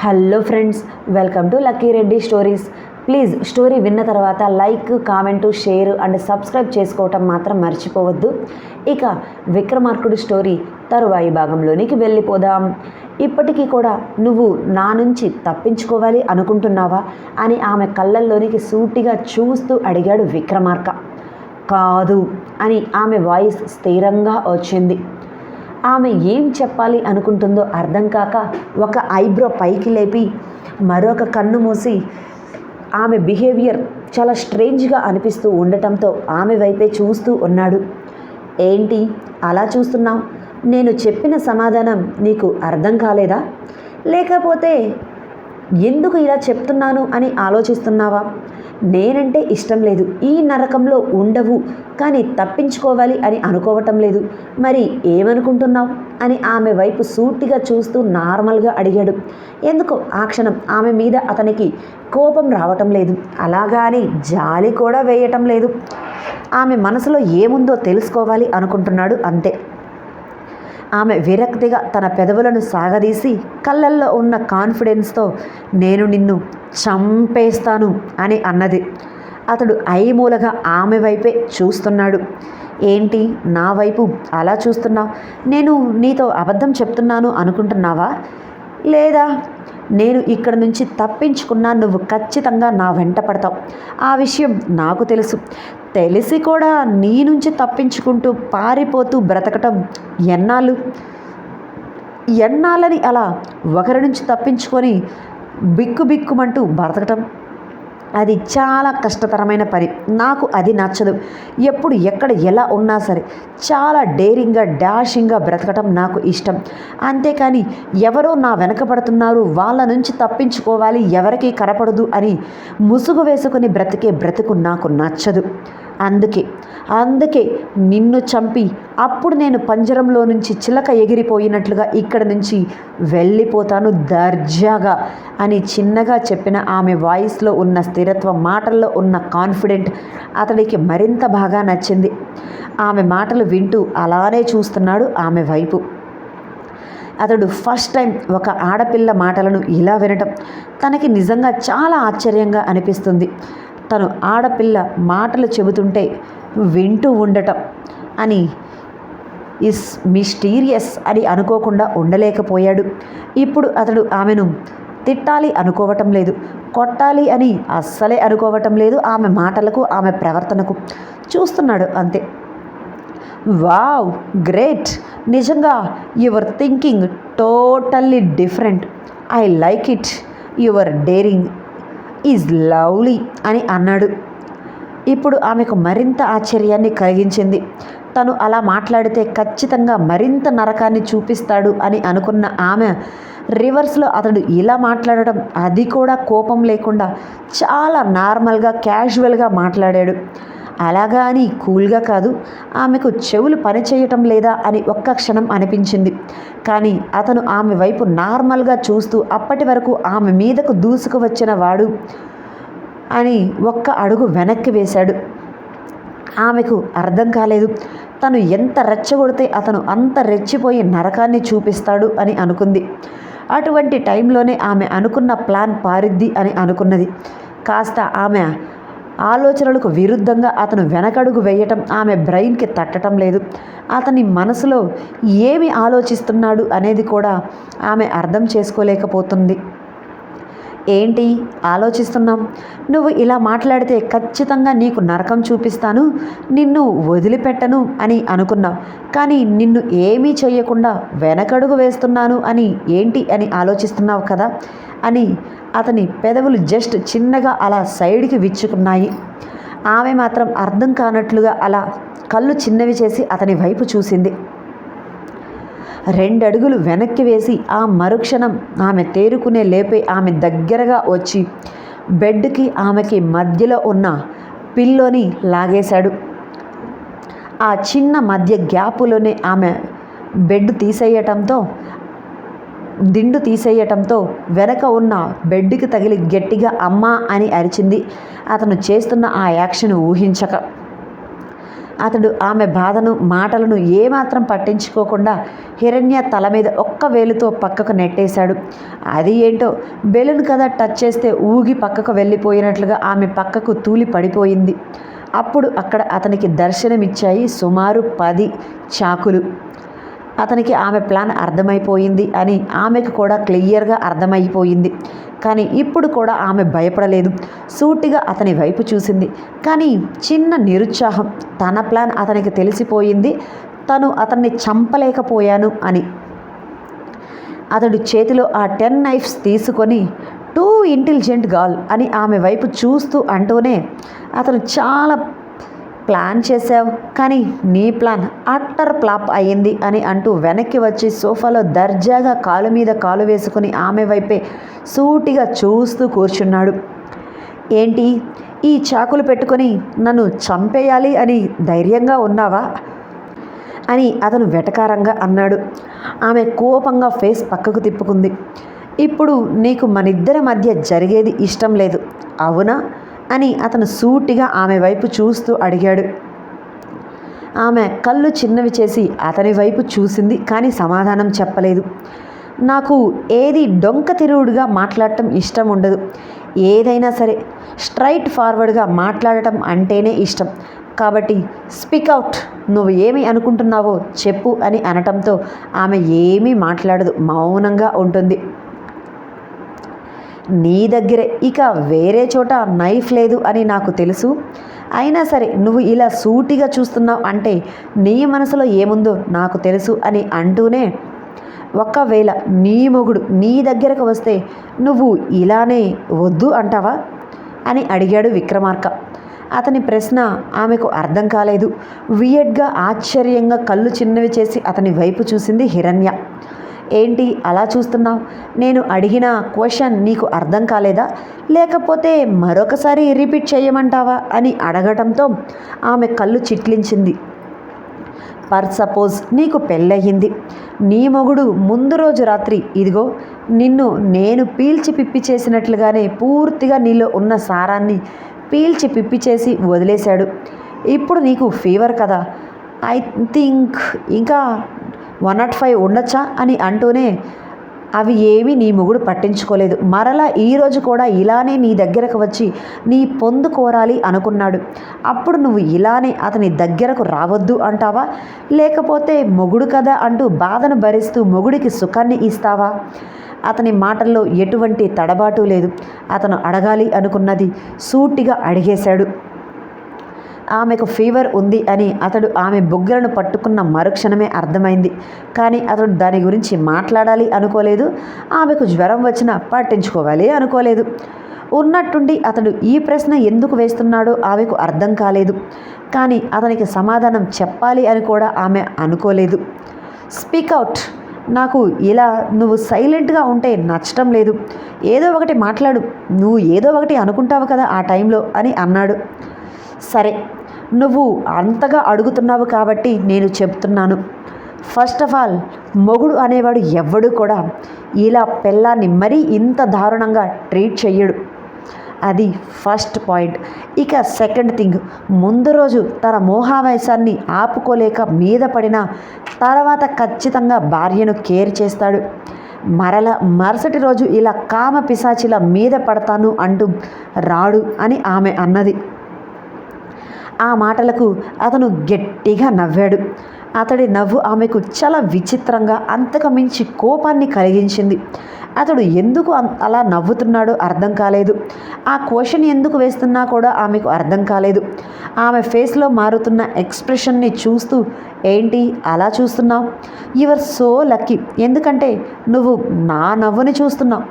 Hello friends welcome to Lucky Reddy stories. Please story విన్న తర్వాత like comment share and subscribe చేసుకోవటం మాత్రం మర్చిపోవద్దు. ఇక విక్రమార్కుడు స్టోరీ తరువాయి భాగంలోనికి వెళ్ళిపోదాం. ఇప్పటికీ కూడా నువ్వు నా నుంచి తప్పించుకోవాలి అనుకుంటున్నావా అని ఆమె కళ్ళల్లోనికి సూటిగా చూస్తూ అడిగాడు విక్రమార్క. కాదు అని ఆమె వాయిస్ స్థిరంగా వచ్చింది. ఆమె ఏం చెప్పాలి అనుకుంటుందో అర్థం కాక ఒక ఐబ్రో పైకి లేపి మరొక కన్ను మూసి ఆమె బిహేవియర్ చాలా స్ట్రేంజ్గా అనిపిస్తూ ఉండటంతో ఆమె వైపే చూస్తూ ఉన్నాడు. ఏంటి? అలా చూస్తున్నావు? నేను చెప్పిన సమాధానం నీకు అర్థం కాలేదా? లేకపోతే ఎందుకు ఇలా చెప్తున్నాను అని ఆలోచిస్తున్నావా? నేనంటే ఇష్టం లేదు. ఈ నరకంలో ఉండవు. కానీ తప్పించుకోవాలి అని అనుకోవటం లేదు. మరి ఏమనుకుంటున్నావు? అని ఆమె వైపు సూటిగా చూస్తూ నార్మల్గా అడిగాడు. ఎందుకో ఆ క్షణం ఆమె మీద అతనికి కోపం రావటం లేదు. అలాగా అని జాలి కూడా వేయటం లేదు. ఆమె మనసులో ఏముందో తెలుసుకోవాలి అనుకుంటున్నాడు అంతే. ఆమె విరక్తిగా తన పెదవులను సాగదీసి కళ్ళల్లో ఉన్న కాన్ఫిడెన్స్తో నేను నిన్ను చంపేస్తాను అని అన్నది. అతడు ఐమూలగా ఆమె వైపే చూస్తున్నాడు. ఏంటి? నా వైపు అలా చూస్తున్నావు? నేను నీతో అబద్ధం చెప్తున్నాను అనుకుంటున్నావా? లేదా నేను ఇక్కడ నుంచి తప్పించుకున్నా నువ్వు ఖచ్చితంగా నా వెంట పడతావు. ఆ విషయం నాకు తెలుసు. తెలిసి కూడా నీ నుంచి తప్పించుకుంటూ పారిపోతూ బ్రతకటం ఎన్నాళ్ళు? ఎన్నాళ్ళని అలా ఒకరి నుంచి తప్పించుకొని బిక్కు బిక్కుమంటూ బ్రతకటం? అది చాలా కష్టతరమైన పని. నాకు అది నచ్చదు. ఎప్పుడు ఎక్కడ ఎలా ఉన్నా సరే చాలా డేరింగ్గా డాషింగ్గా బ్రతకటం నాకు ఇష్టం. అంతేకాని ఎవరో నా వెనకబడుతున్నారు వాళ్ళ నుంచి తప్పించుకోవాలి ఎవరికీ కనపడదు అని ముసుగు వేసుకుని బ్రతికే బ్రతుకు నాకు నచ్చదు. అందుకే అందుకే నిన్ను చంపి అప్పుడు నేను పంజరంలో నుంచి చిలక ఎగిరిపోయినట్లుగా ఇక్కడ నుంచి వెళ్ళిపోతాను దర్జాగా అని చిన్నగా చెప్పిన ఆమె వాయిస్లో ఉన్న స్థిరత్వం మాటల్లో ఉన్న కాన్ఫిడెంట్ అతడికి మరింత బాగా నచ్చింది. ఆమె మాటలు వింటూ అలానే చూస్తున్నాడు ఆమె వైపు. అతడు ఫస్ట్ టైం ఒక ఆడపిల్ల మాటలను ఇలా వినటం తనకి నిజంగా చాలా ఆశ్చర్యంగా అనిపిస్తుంది. తను ఆడపిల్ల మాటలు చెబుతుంటే వింటూ ఉండటం అని ఇస్ మిస్టీరియస్ అని అనుకోకుండా ఉండలేకపోయాడు. ఇప్పుడు అతడు ఆమెను తిట్టాలి అనుకోవటం లేదు. కొట్టాలి అని అస్సలే అనుకోవటం లేదు ఆమె మాటలకు ఆమె ప్రవర్తనకు. చూస్తున్నాడు అంతే. Wow great! నిజంగా your thinking totally different. I like it. Your daring is lovely అని అన్నాడు. ఇప్పుడు ఆమెకు మరింత ఆశ్చర్యాన్ని కలిగించింది. తను అలా మాట్లాడితే ఖచ్చితంగా మరింత నరకాన్ని చూపిస్తాడు అని అనుకున్న ఆమె రివర్స్లో అతడు ఇలా మాట్లాడడం అది కూడా కోపం లేకుండా చాలా నార్మల్గా క్యాజువల్గా మాట్లాడాడు. అలాగా అని కూల్గా కాదు ఆమెకు చెవులు పనిచేయటం లేదా అని ఒక్క క్షణం అనిపించింది. కానీ అతను ఆమె వైపు నార్మల్గా చూస్తూ అప్పటి వరకు ఆమె మీదకు దూసుకు వచ్చిన వాడు అని ఒక్క అడుగు వెనక్కి వేశాడు. ఆమెకు అర్థం కాలేదు. తను ఎంత రెచ్చగొడితే అతను అంత రెచ్చిపోయి నరకాన్ని చూపిస్తాడు అని అనుకుంది. అటువంటి టైంలోనే ఆమె అనుకున్న ప్లాన్ పారిద్ది అని అనుకున్నది. కాస్త ఆమె ఆలోచనలకు విరుద్ధంగా అతను వెనకడుగు వేయటం ఆమె బ్రెయిన్కి తట్టడం లేదు. అతని మనసులో ఏమి ఆలోచిస్తున్నాడు అనేది కూడా ఆమె అర్థం చేసుకోలేకపోతుంది. ఏంటి? ఆలోచిస్తున్నాం. నువ్వు ఇలా మాట్లాడితే ఖచ్చితంగా నీకు నరకం చూపిస్తాను నిన్ను వదిలిపెట్టను అని అనుకున్నావు. కానీ నిన్ను ఏమీ చేయకుండా వెనకడుగు వేస్తున్నాను అని ఏంటి అని ఆలోచిస్తున్నావు కదా అని అతని పెదవులు జస్ట్ చిన్నగా అలా సైడ్కి విచ్చుకున్నాయి. ఆమె మాత్రం అర్థం కానట్లుగా అలా కళ్ళు చిన్నవి చేసి అతని వైపు చూసింది. రెండడుగులు వెనక్కి వేసి ఆ మరుక్షణం ఆమె తేరుకునే లేపే ఆమె దగ్గరగా వచ్చి బెడ్కి ఆమెకి మధ్యలో ఉన్న పిల్లోని లాగేశాడు. ఆ చిన్న మధ్య గ్యాపులోనే ఆమె బెడ్ తీసేయటంతో దిండు తీసేయటంతో వెనక ఉన్న బెడ్కి తగిలి గట్టిగా అమ్మా అని అరిచింది. అతను చేస్తున్న ఆ యాక్షన్ ఊహించక. అతడు ఆమె బాధను మాటలను ఏమాత్రం పట్టించుకోకుండా హిరణ్య తల మీద ఒక్క వేలుతో పక్కకు నెట్టేశాడు. అది ఏంటో బెలూన్ కదా టచ్ చేస్తే ఊగి పక్కకు వెళ్ళిపోయినట్లుగా ఆమె పక్కకు తూలి పడిపోయింది. అప్పుడు అక్కడ అతనికి దర్శనమిచ్చాయి సుమారు పది చాకులు. అతనికి ఆమె ప్లాన్ అర్థమైపోయింది అని ఆమెకు కూడా క్లియర్గా అర్థమైపోయింది. కానీ ఇప్పుడు కూడా ఆమె భయపడలేదు. సూటిగా అతని వైపు చూసింది. కానీ చిన్న నిరుత్సాహం తన ప్లాన్ అతనికి తెలిసిపోయింది. తను అతన్ని చంపలేకపోయాను అని. అతడు చేతిలో ఆ టెన్ నైఫ్స్ తీసుకొని టూ ఇంటెలిజెంట్ గాల్ అని ఆమె వైపు చూస్తూ అంటూనే అతను చాలా ప్లాన్ చేసావు కానీ నీ ప్లాన్ అట్టర్ ప్లాప్ అయ్యింది అని అంటూ వెనక్కి వచ్చి సోఫాలో దర్జాగా కాలు మీద కాలు వేసుకుని ఆమె వైపే సూటిగా చూస్తూ కూర్చున్నాడు. ఏంటి? ఈ చాకులు పెట్టుకొని నన్ను చంపేయాలి అని ధైర్యంగా ఉన్నావా? అని అతను వెటకారంగా అన్నాడు. ఆమె కోపంగా ఫేస్ పక్కకు తిప్పుకుంది. ఇప్పుడు నీకు మనిద్దరి మధ్య జరిగేది ఇష్టం లేదు. అవునా? అని అతను సూటిగా ఆమె వైపు చూస్తూ అడిగాడు. ఆమె కళ్ళు చిన్నవి చేసి అతని వైపు చూసింది కానీ సమాధానం చెప్పలేదు. నాకు ఏది డొంక తిరుగుడుగా మాట్లాడటం ఇష్టం ఉండదు. ఏదైనా సరే స్ట్రైట్ ఫార్వర్డ్గా మాట్లాడటం అంటేనే ఇష్టం. కాబట్టి స్పీక్ అవుట్ నువ్వు ఏమి అనుకుంటున్నావో చెప్పు అని అనటంతో ఆమె ఏమీ మాట్లాడదు మౌనంగా ఉంటుంది. నీ దగ్గరే. ఇక వేరే చోట నైఫ్ లేదు అని నాకు తెలుసు. అయినా సరే నువ్వు ఇలా సూటిగా చూస్తున్నావు అంటే నీ మనసులో ఏముందో నాకు తెలుసు అని అంటూనే ఒకవేళ నీ మొగుడు నీ దగ్గరకు వస్తే నువ్వు ఇలానే వద్దు అంటావా? అని అడిగాడు విక్రమార్క. అతని ప్రశ్న ఆమెకు అర్థం కాలేదు. వియడ్గా ఆశ్చర్యంగా కళ్ళు చిన్నవి చేసి అతని వైపు చూసింది హిరణ్య. ఏంటి అలా చూస్తున్నావు? నేను అడిగిన క్వశ్చన్ నీకు అర్థం కాలేదా? లేకపోతే మరొకసారి రిపీట్ చేయమంటావా? అని అడగటంతో ఆమె కళ్ళు చిట్లించింది. పర్ సపోజ్ నీకు పెళ్ళయింది. నీ మొగుడు ముందు రోజు రాత్రి ఇదిగో నిన్ను నేను పీల్చి పిప్పి చేసినట్లుగానే పూర్తిగా నీలో ఉన్న సారాన్ని పీల్చి పిప్పి చేసి వదిలేశాడు. ఇప్పుడు నీకు ఫీవర్ కదా? ఐ థింక్ ఇంకా వన్ నాట్ ఫైవ్ ఉండొచ్చా అని అంటూనే అవి ఏమీ నీ మొగుడు పట్టించుకోలేదు. మరలా ఈరోజు కూడా ఇలానే నీ దగ్గరకు వచ్చి నీ పొందు కోరాలి అనుకున్నాడు. అప్పుడు నువ్వు ఇలానే అతని దగ్గరకు రావద్దు అంటావా? లేకపోతే మొగుడు కదా అంటూ బాధను భరిస్తూ మొగుడికి సుఖాన్ని ఇస్తావా? అతని మాటల్లో ఎటువంటి తడబాటు లేదు. అతను అడగాలి అనుకున్నది సూటిగా అడిగేశాడు. ఆమెకు ఫీవర్ ఉంది అని అతడు ఆమె బొగ్గులను పట్టుకున్న మరుక్షణమే అర్థమైంది. కానీ అతడు దాని గురించి మాట్లాడాలి అనుకోలేదు. ఆమెకు జ్వరం వచ్చినా పట్టించుకోవాలి అనుకోలేదు. ఉన్నట్టుండి అతడు ఈ ప్రశ్న ఎందుకు వేస్తున్నాడో ఆమెకు అర్థం కాలేదు. కానీ అతనికి సమాధానం చెప్పాలి అని కూడా ఆమె అనుకోలేదు. Speak out. నాకు ఇలా నువ్వు సైలెంట్గా ఉంటే నచ్చటం లేదు. ఏదో ఒకటి మాట్లాడు. నువ్వు ఏదో ఒకటి అనుకుంటావు కదా ఆ టైంలో అని అన్నాడు. సరే నువ్వు అంతగా అడుగుతున్నావు కాబట్టి నేను చెప్తున్నాను. ఫస్ట్ ఆఫ్ ఆల్ మొగుడు అనేవాడు ఎవ్వడు కూడా ఇలా పిల్లాన్ని మరీ ఇంత దారుణంగా ట్రీట్ చెయ్యడు. అది ఫస్ట్ పాయింట్ ఇక సెకండ్ థింగ్ ముందు రోజు తన మోహావేశాన్ని ఆపుకోలేక మీద పడిన తర్వాత ఖచ్చితంగా భార్యను కేర్ చేస్తాడు. మరల మరుసటి రోజు ఇలా కామ పిశాచిల మీద పడతాను అంటూ రాడు అని ఆమె అన్నది. ఆ మాటలకు అతను గట్టిగా నవ్వాడు. అతడి నవ్వు ఆమెకు చాలా విచిత్రంగా అంతకు మించి కోపాన్ని కలిగించింది. అతడు ఎందుకు అం- అలా నవ్వుతున్నాడో అర్థం కాలేదు. ఆ క్వశ్చన్ ఎందుకు వేస్తున్నా కూడా ఆమెకు అర్థం కాలేదు. ఆమె ఫేస్లో మారుతున్న ఎక్స్ప్రెషన్ని చూస్తూ ఏంటి అలా చూస్తున్నావు? Your so lucky. ఎందుకంటే నువ్వు నా నవ్వుని చూస్తున్నావు.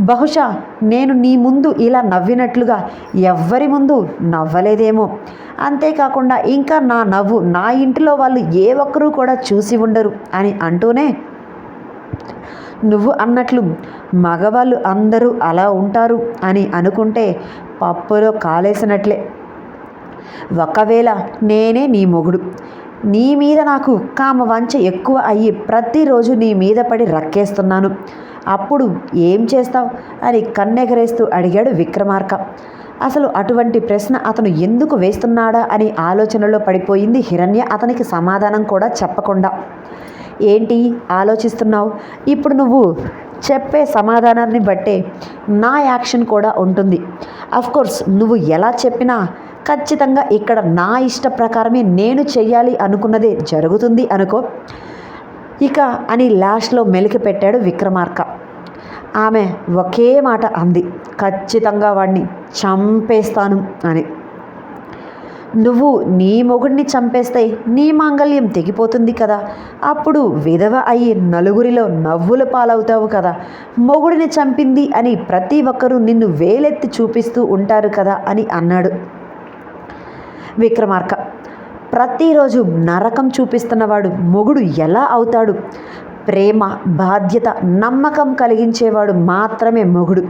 బహుశా నేను నీ ముందు ఇలా నవ్వినట్లుగా ఎవ్వరి ముందు నవ్వలేదేమో. అంతేకాకుండా ఇంకా నా నవ్వు నా ఇంటిలో వాళ్ళు ఏ ఒక్కరూ కూడా చూసి ఉండరు అని అంటూనే నువ్వు అన్నట్లు మగవాళ్ళు అందరూ అలా ఉంటారు అని అనుకుంటే పప్పులో కాలేసినట్లే. ఒకవేళ నేనే నీ మొగుడు నీ మీద నాకు కామ వంచ ఎక్కువ అయ్యి ప్రతిరోజు నీ మీద పడి రక్కేస్తున్నాను. అప్పుడు ఏం చేస్తావు? అని కన్నెగరేస్తూ అడిగాడు విక్రమార్క. అసలు అటువంటి ప్రశ్న అతను ఎందుకు వేస్తున్నాడా అని ఆలోచనలో పడిపోయింది హిరణ్య. అతనికి సమాధానం కూడా చెప్పకుండా. ఏంటి? ఆలోచిస్తున్నావు? ఇప్పుడు నువ్వు చెప్పే సమాధానాన్ని బట్టే నా యాక్షన్ కూడా ఉంటుంది. కోర్స్ నువ్వు ఎలా చెప్పినా ఖచ్చితంగా ఇక్కడ నా ఇష్ట ప్రకారమే నేను చెయ్యాలి అనుకున్నదే జరుగుతుంది అనుకో. ఇక అని లాస్ట్లో మెలికి పెట్టాడు విక్రమార్క. ఆమె ఒకే మాట అంది ఖచ్చితంగా వాడిని చంపేస్తాను అని. నువ్వు నీ మొగుడిని చంపేస్తే నీ మాంగళ్యం తెగిపోతుంది కదా. అప్పుడు విధవ అయ్యి నలుగురిలో నవ్వుల పాలవుతావు కదా. మొగుడిని చంపింది అని ప్రతి ఒక్కరూ నిన్ను వేలెత్తి చూపిస్తూ ఉంటారు కదా అని అన్నాడు. విక్రమార్క. ప్రతిరోజు నరకం చూపిస్తున్నవాడు మొగుడు ఎలా అవుతాడు? ప్రేమ బాధ్యత నమ్మకం కలిగించేవాడు మాత్రమే మొగుడు.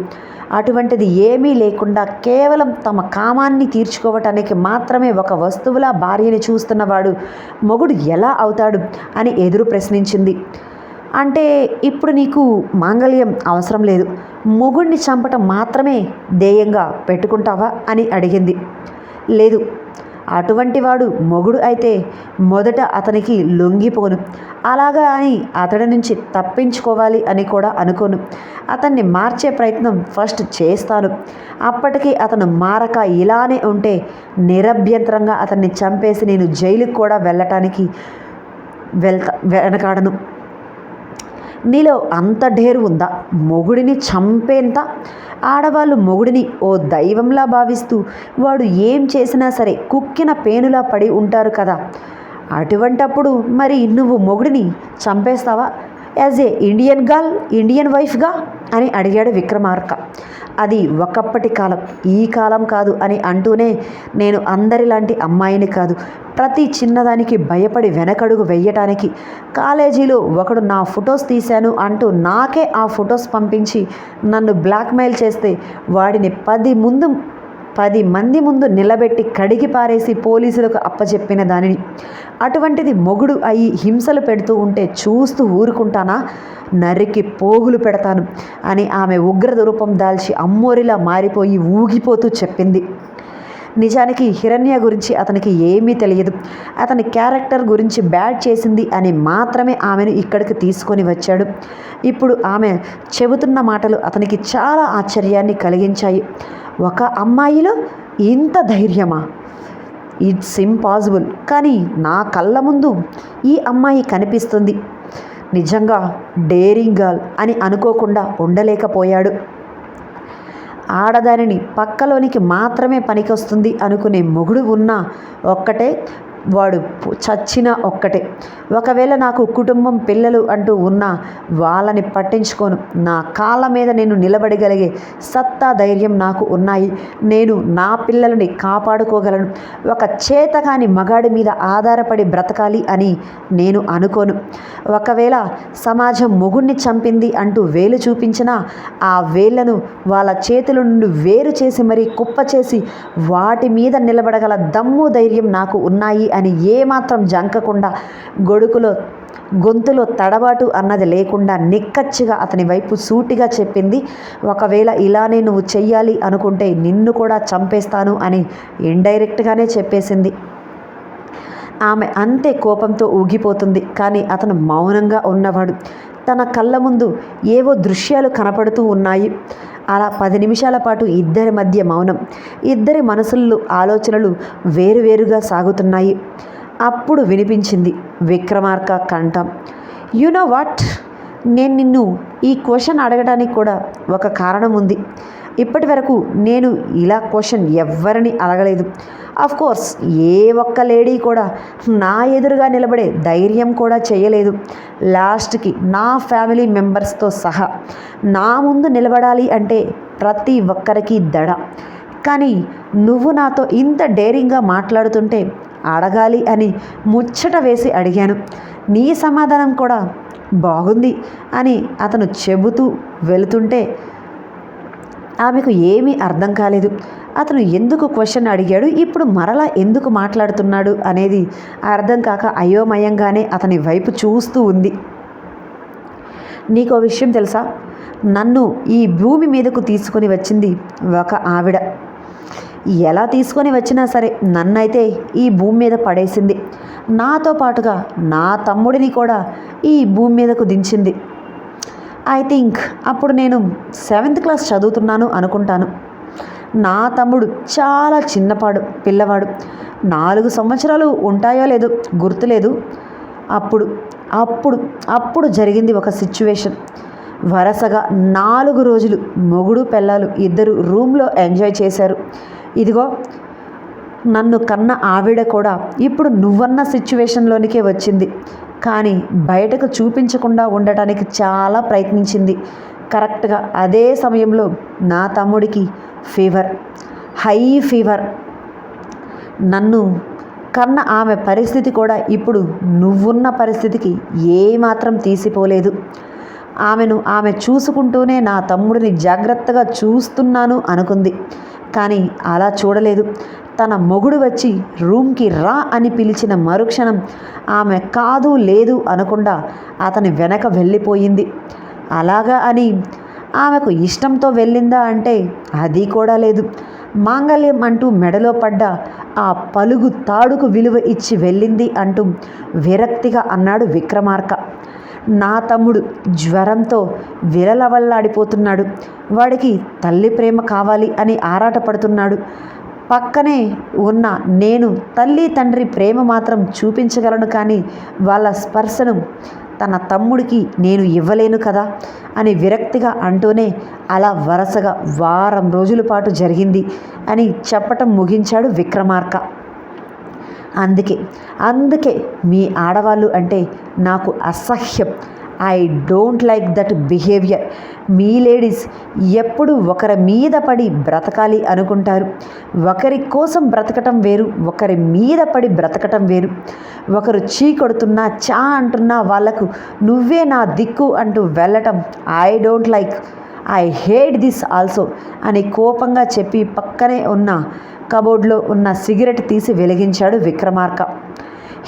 అటువంటిది ఏమీ లేకుండా కేవలం తమ కామాన్ని తీర్చుకోవటానికి మాత్రమే ఒక వస్తువులా భార్యని చూస్తున్నవాడు మొగుడు ఎలా అవుతాడు అని ఎదురు ప్రశ్నించింది. అంటే ఇప్పుడు నీకు మాంగళ్యం అవసరం లేదు. మొగుడిని చంపటం మాత్రమే ధ్యేయంగా పెట్టుకుంటావా అని అడిగింది. లేదు. అటువంటి వాడు మొగుడు అయితే మొదట అతనికి లొంగిపోను. అలాగా అని అతడి నుంచి తప్పించుకోవాలి అని కూడా అనుకోను. అతన్ని మార్చే ప్రయత్నం ఫస్ట్ చేస్తాను. అప్పటికి అతను మారక ఇలానే ఉంటే నిరభ్యంతరంగా అతన్ని చంపేసి నేను జైలుకి కూడా వెళ్ళటానికి వెళ్తా వెనకాడను. నీలో అంత ఢేరు ఉందా? మొగుడిని చంపేంత? ఆడవాళ్ళు మొగుడిని ఓ దైవంలా భావిస్తూ వాడు ఏం చేసినా సరే కుక్కిన పేనులా పడి ఉంటారు కదా. అటువంటప్పుడు మరి నువ్వు మొగుడిని చంపేస్తావా? As a Indian girl Indian వైఫ్గా అని అడిగాడు విక్రమార్క. అది ఒకప్పటి కాలం ఈ కాలం కాదు అని అంటూనే నేను అందరిలాంటి అమ్మాయిని కాదు ప్రతి చిన్నదానికి భయపడి వెనకడుగు వెయ్యటానికి కాలేజీలో ఒకడు నా ఫొటోస్ తీశాను అంటూ నాకే ఆ ఫొటోస్ పంపించి నన్ను బ్లాక్మెయిల్ చేస్తే వాడిని పది ముందు పది మంది ముందు నిలబెట్టి కడిగి పారేసి పోలీసులకు అప్పచెప్పిన దానిని. అటువంటిది మొగుడు అయి హింసలు పెడుతూ ఉంటే చూస్తూ ఊరుకుంటానా? నరికి పోగులు పెడతాను అని ఆమె ఉగ్ర రూపం దాల్చి అమ్మోరిలా మారిపోయి ఊగిపోతూ చెప్పింది. నిజానికి హిరణ్య గురించి అతనికి ఏమీ తెలియదు. అతని క్యారెక్టర్ గురించి బ్యాడ్ చేసింది అని మాత్రమే ఆమెను ఇక్కడికి తీసుకొని వచ్చాడు. ఇప్పుడు ఆమె చెబుతున్న మాటలు అతనికి చాలా ఆశ్చర్యాన్ని కలిగించాయి. ఒక అమ్మాయిలో ఇంత ధైర్యమా? It's impossible. కానీ నా కళ్ళ ముందు ఈ అమ్మాయి కనిపిస్తుంది. నిజంగా డేరింగ్ గర్ల్ అని అనుకోకుండా ఉండలేకపోయాడు. ఆడదానిని పక్కలోనికి మాత్రమే పనికొస్తుంది అనుకునే మొగుడు ఉన్న ఒక్కటే వాడు చచ్చిన ఒక్కటే. ఒకవేళ నాకు కుటుంబం పిల్లలు అంటూ ఉన్నా వాళ్ళని పట్టించుకోను. నా కాళ్ళ మీద నేను నిలబడగలిగే సత్తా ధైర్యం నాకు ఉన్నాయి. నేను నా పిల్లలని కాపాడుకోగలను. ఒక చేతకాని మగాడి మీద ఆధారపడి బ్రతకాలి అని నేను అనుకోను. ఒకవేళ సమాజం మొగుణ్ణి చంపింది అంటూ వేలు చూపించినా ఆ వేళ్ళను వాళ్ళ చేతుల నుండి వేరు చేసి మరీ కుప్ప చేసి వాటి మీద నిలబడగల దమ్ము ధైర్యం నాకు ఉన్నాయి అని ఏమాత్రం జంకకుండా గొడుకులో గొంతులో తడబాటు అన్నది లేకుండా నిక్కచ్చిగా అతని వైపు సూటిగా చెప్పింది ఒకవేళ ఇలానే నువ్వు చెయ్యాలి అనుకుంటే నిన్ను కూడా చంపేస్తాను అని ఇండైరెక్ట్గానే చెప్పేసింది. ఆమె అంతే కోపంతో ఊగిపోతుంది కానీ అతను మౌనంగా ఉన్నవాడు. తన కళ్ళ ముందు ఏవో దృశ్యాలు కనపడుతూ ఉన్నాయి. అలా పది నిమిషాల పాటు ఇద్దరి మధ్య మౌనం ఇద్దరి మనసులు ఆలోచనలు వేరువేరుగా సాగుతున్నాయి. అప్పుడు వినిపించింది విక్రమార్క కంఠం. యు నో వాట్ నేను నిన్ను ఈ క్వశ్చన్ అడగడానికి కూడా ఒక కారణం ఉంది. ఇప్పటి వరకు నేను ఇలా క్వశ్చన్ ఎవ్వరిని అడగలేదు. అఫ్ కోర్స్ ఏ ఒక్క లేడీ కూడా నా ఎదురుగా నిలబడే ధైర్యం కూడా చేయలేదు. లాస్ట్కి నా ఫ్యామిలీ మెంబర్స్తో సహా నా ముందు నిలబడాలి అంటే ప్రతి ఒక్కరికి దడ. కానీ నువ్వు నాతో ఇంత డేరింగ్గా మాట్లాడుతుంటే అడగాలి అని ముచ్చట వేసి అడిగాను. నీ సమాధానం కూడా బాగుంది అని అతను చెబుతూ వెళుతుంటే ఆమెకు ఏమీ అర్థం కాలేదు. అతను ఎందుకు క్వశ్చన్ అడిగాడు? ఇప్పుడు మరలా ఎందుకు మాట్లాడుతున్నాడు? అనేది అర్థం కాక అయోమయంగానే అతని వైపు చూస్తూ ఉంది. నీకో విషయం తెలుసా? నన్ను ఈ భూమి మీదకు తీసుకొని వచ్చింది ఒక ఆవిడ. ఎలా తీసుకొని వచ్చినా సరే నన్నైతే ఈ భూమి మీద పడేసింది. నాతో పాటుగా నా తమ్ముడిని కూడా ఈ భూమి మీదకు దించింది. ఐ థింక్ అప్పుడు నేను సెవెంత్ క్లాస్ చదువుతున్నాను అనుకుంటాను. నా తమ్ముడు చాలా చిన్నపాడు పిల్లవాడు. నాలుగు సంవత్సరాలు ఉంటాయో లేదో గుర్తులేదు. అప్పుడు అప్పుడు అప్పుడు జరిగింది ఒక సిచ్యువేషన్. వరుసగా నాలుగు రోజులు మొగుడు పిల్లలు ఇద్దరు రూమ్లో ఎంజాయ్ చేశారు. ఇదిగో నన్ను కన్న ఆవిడ కూడా ఇప్పుడు నువ్వన్న సిచ్యువేషన్లోనికే వచ్చింది. కానీ బయటకు చూపించకుండా ఉండటానికి చాలా ప్రయత్నించింది. కరెక్ట్గా అదే సమయంలో నా తమ్ముడికి ఫీవర్ హై ఫీవర్. నన్ను కన్న ఆమె పరిస్థితి కూడా ఇప్పుడు నువ్వున్న పరిస్థితికి ఏమాత్రం తీసిపోలేదు. ఆమెను ఆమె చూసుకుంటూనే నా తమ్ముడిని జాగ్రత్తగా చూస్తున్నాను అనుకుంది. కానీ అలా చూడలేదు. తన మొగుడు వచ్చి రూమ్కి రా అని పిలిచిన మరుక్షణం ఆమె కాదు లేదు అనకుండా అతని వెనక వెళ్ళిపోయింది. అలాగా అని ఆమెకు ఇష్టంతో వెళ్ళిందా అంటే అది కూడా లేదు. మాంగళ్యం అంటూ మెడలో పడ్డ ఆ పలుగు తాడుకు విలువ ఇచ్చి వెళ్ళింది అంటూ విరక్తిగా అన్నాడు విక్రమార్క. నా తమ్ముడు జ్వరంతో విరలవల్లాడిపోతున్నాడు. వాడికి తల్లి ప్రేమ కావాలి అని ఆరాటపడుతున్నాడు. పక్కనే ఉన్న నేను తల్లి తండ్రి ప్రేమ మాత్రం చూపించగలను కానీ వాళ్ళ స్పర్శను తన తమ్ముడికి నేను ఇవ్వలేను కదా అని విరక్తిగా అంటూనే అలా వరుసగా వారం రోజుల పాటు జరిగింది అని చెప్పటం ముగించాడు విక్రమార్క. అందుకే అందుకే మీ ఆడవాళ్ళు అంటే నాకు అసహ్యం. I don't like that behaviour. Me ladies ఎప్పుడు ఒకరి మీద పడి బ్రతకాలి అనుకుంటారు. ఒకరి కోసం బ్రతకటం వేరు ఒకరి మీద పడి బ్రతకటం వేరు. ఒకరు చీ కొడుతున్నా చా అంటున్నా వాళ్ళకు నువ్వే నా దిక్కు అంటూ వెళ్ళటం I don't like. I hate this also అని కోపంగా చెప్పి పక్కనే ఉన్న కబోర్డ్లో ఉన్న సిగరెట్ తీసి వెలిగించాడు విక్రమార్క.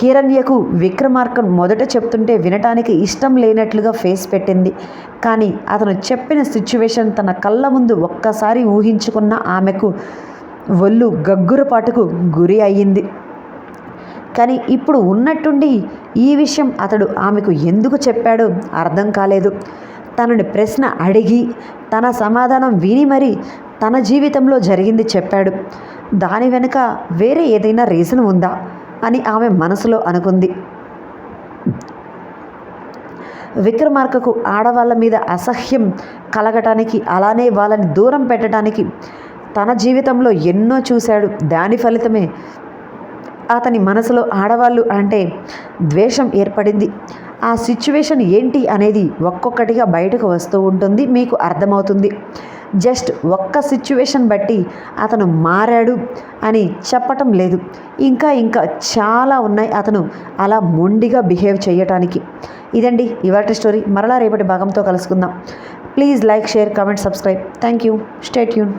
హిరణ్యకు విక్రమార్కన్ మొదట చెప్తుంటే వినటానికి ఇష్టం లేనట్లుగా ఫేస్ పెట్టింది. కానీ అతను చెప్పిన సిచ్యువేషన్ తన కళ్ళ ముందు ఒక్కసారి ఊహించుకున్న ఆమెకు ఒళ్ళు గగ్గురపాటుకు గురి అయ్యింది. కానీ ఇప్పుడు ఉన్నట్టుండి ఈ విషయం అతడు ఆమెకు ఎందుకు చెప్పాడో అర్థం కాలేదు. తనని ప్రశ్న అడిగి తన సమాధానం విని మరి తన జీవితంలో జరిగింది చెప్పాడు. దాని వెనుక వేరే ఏదైనా రీజన్ ఉందా? అని ఆమె మనసులో అనుకుంది. విక్రమార్కకు ఆడవాళ్ళ మీద అసహ్యం కలగటానికి అలానే వాళ్ళని దూరం పెట్టడానికి తన జీవితంలో ఎన్నో చూశాడు. దాని ఫలితమే అతని మనసులో ఆడవాళ్ళు అంటే ద్వేషం ఏర్పడింది. ఆ సిచ్యువేషన్ ఏంటి అనేది ఒక్కొక్కటిగా బయటకు వస్తూ ఉంటుంది. మీకు అర్థమవుతుంది. జస్ట్ ఒక్క సిచ్యువేషన్ బట్టి అతను మారాడు అని చెప్పటం లేదు. ఇంకా ఇంకా చాలా ఉన్నాయి అతను అలా మొండిగా బిహేవ్ చేయటానికి. ఇదండి ఇవాటి స్టోరీ. మరలా రేపటి భాగంతో కలుసుకుందాం. Please like share comment subscribe. Thank you stay Yoon